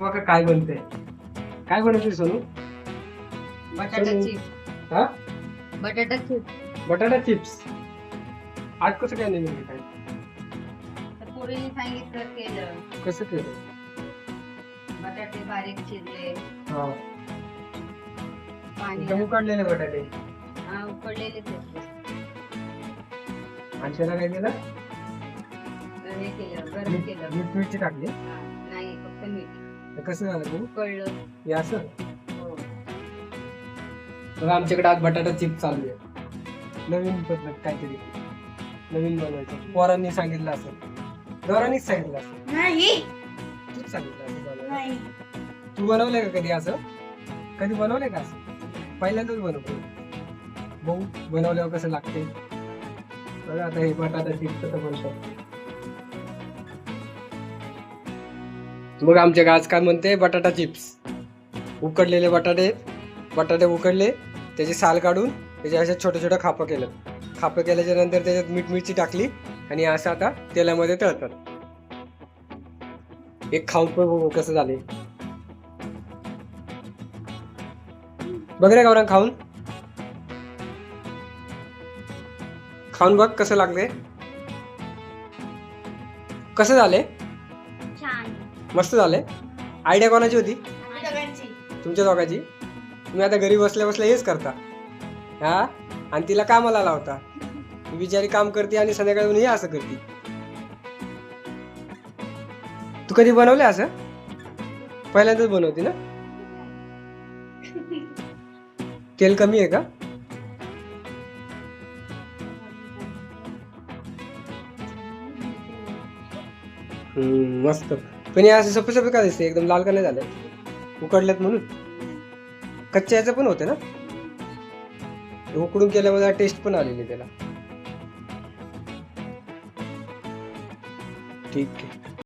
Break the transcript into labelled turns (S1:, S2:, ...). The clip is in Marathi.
S1: बघा काय बनते काय बनवते सोनू?
S2: बटाटा. चिप्स
S1: हा?
S2: बटाटा चिप्स.
S1: बटाटा चिप्स. आज कसं काय नाही काय?
S2: तर पोरीने सांगितलं केलं.
S1: कसं केलं?
S2: बटाटे बारीक चिरले.
S1: हा.
S2: पाणी
S1: उकडलेले बटाटे.
S2: हा उकडलेले
S1: त्याला काय केलं?
S2: तर हे केलं गरम
S1: मीठ
S2: केलं.
S1: मीठ मिरची टाकली.
S2: हा, नाही फक्त मीठ
S1: तर कसं झालं तू?
S2: उकळलं
S1: हे असं?
S2: हो.
S1: बघा आमच्याकडे आज बटाटा चिप्स चालू आहे. नवीन पद्धत काहीतरी. नवीन बनवायचं. पोरांनी सांगितलं असं गौरांनीच सांगितलं असं
S3: नाही.
S1: तूच सांगितलं असं बनवायला.
S3: नाही.
S1: तू बनवलंय का कधी असं? कधी बनवलंय का असं? पहिल्यांदाच बनवतो. बघू बनवल्यावर कसं लागते बघा आता हे बटाटा चिप्स कसं मग आमच्या आज काय म्हणते बटाटा चिप्स. उकडलेले बटाटे बटाटे उकडले त्याची साल काढून त्याचे असे छोटे छोटे खापं केलं. खापं केल्याच्यानंतर त्याच्यात मीठ मिरची टाकली आणि असं आता तेलामध्ये तळतात. एक खाऊन पण बघू कसं झाले बघ रे गौरंग खाऊन. खाऊन बघ कसं लागले कसं झाले मस्त झाले आयडिया कोणाची होती? तुमच्या दोघांची. तुम्ही आता घरी बसल्या बसल्या हेच करता. हा? आणि तिला कामाला लावता. बिचारी काम करते आणि संध्याकाळी हे असं करते. तू कधी बनवले असं? पहिल्यांदाच बनवते ना? तेल कमी आहे का? हम्म, मस्त. पण हे असं सफे सफे का दिसते? एकदम लाल का नाही झाले? उकडल्यात म्हणून. कच्च्या याचं पण होते ना? हे उकडून केल्यामध्ये टेस्ट पण आलेली त्याला. ठीक आहे.